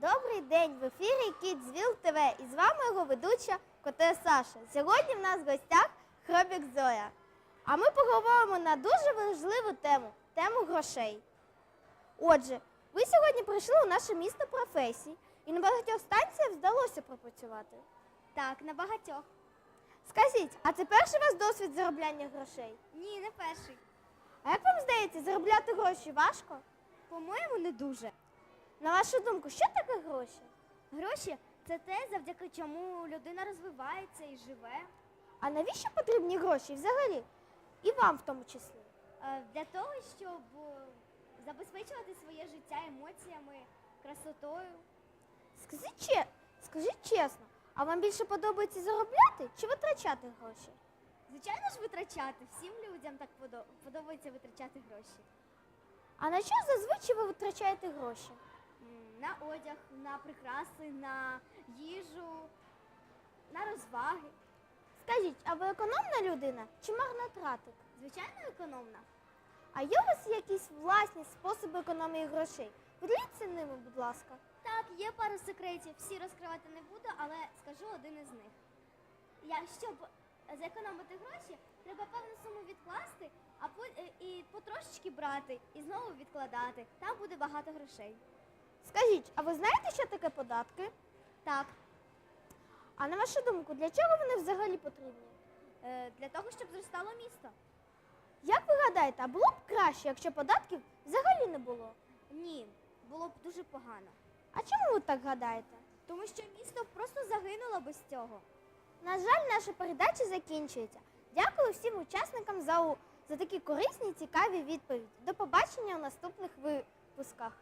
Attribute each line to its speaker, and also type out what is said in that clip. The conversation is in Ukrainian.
Speaker 1: Добрий день! В ефірі Кідзвіл ТВ і з вами його ведуча Коте Саша. Сьогодні в нас в гостях Хробік Зоя. А ми поговоримо на дуже важливу тему тему грошей. Отже, ви сьогодні прийшли у наше місто професій, і на багатьох станціях вдалося пропрацювати.
Speaker 2: Так, на багатьох.
Speaker 1: Скажіть, а це перший ваш досвід заробляння грошей?
Speaker 2: Ні, не перший.
Speaker 1: А як вам здається, заробляти гроші важко?
Speaker 2: По-моєму, не дуже.
Speaker 1: На вашу думку, що таке гроші?
Speaker 2: Гроші це те, завдяки чому людина розвивається і живе.
Speaker 1: А навіщо потрібні гроші взагалі? І вам в тому числі?
Speaker 2: Е, Для того, щоб е, забезпечувати своє життя емоціями, красотою.
Speaker 1: Скажіть, че- скажіть чесно, а вам більше подобається заробляти чи витрачати гроші?
Speaker 2: Звичайно ж, витрачати. Всім людям так подобається витрачати гроші.
Speaker 1: А на що зазвичай ви витрачаєте гроші?
Speaker 2: На одяг, на прикраси, на їжу, на розваги.
Speaker 1: Скажіть, а ви економна людина чи магнатратик?
Speaker 2: Звичайно, економна.
Speaker 1: А є у вас якісь власні способи економії грошей? Поділіться ними, будь ласка.
Speaker 2: Так, є пара секретів, всі розкривати не буду, але скажу один із них. Я, щоб зекономити гроші, треба певну суму відкласти, а по, і потрошечки брати і знову відкладати. Там буде багато грошей.
Speaker 1: Скажіть, а ви знаєте, що таке податки?
Speaker 2: Так,
Speaker 1: А на вашу думку, для чого вони взагалі потрібні?
Speaker 2: е, для того, щоб зростало місто.
Speaker 1: Як ви гадаєте, а було б краще, якщо податків взагалі не було?
Speaker 2: Ні, було б дуже погано.
Speaker 1: А чому ви так гадаєте?
Speaker 2: Тому що місто просто загинуло без цього.
Speaker 1: На жаль, наша передача закінчується. Дякую всім учасникам за, у- за такі корисні, цікаві відповіді. До побачення у наступних випусках.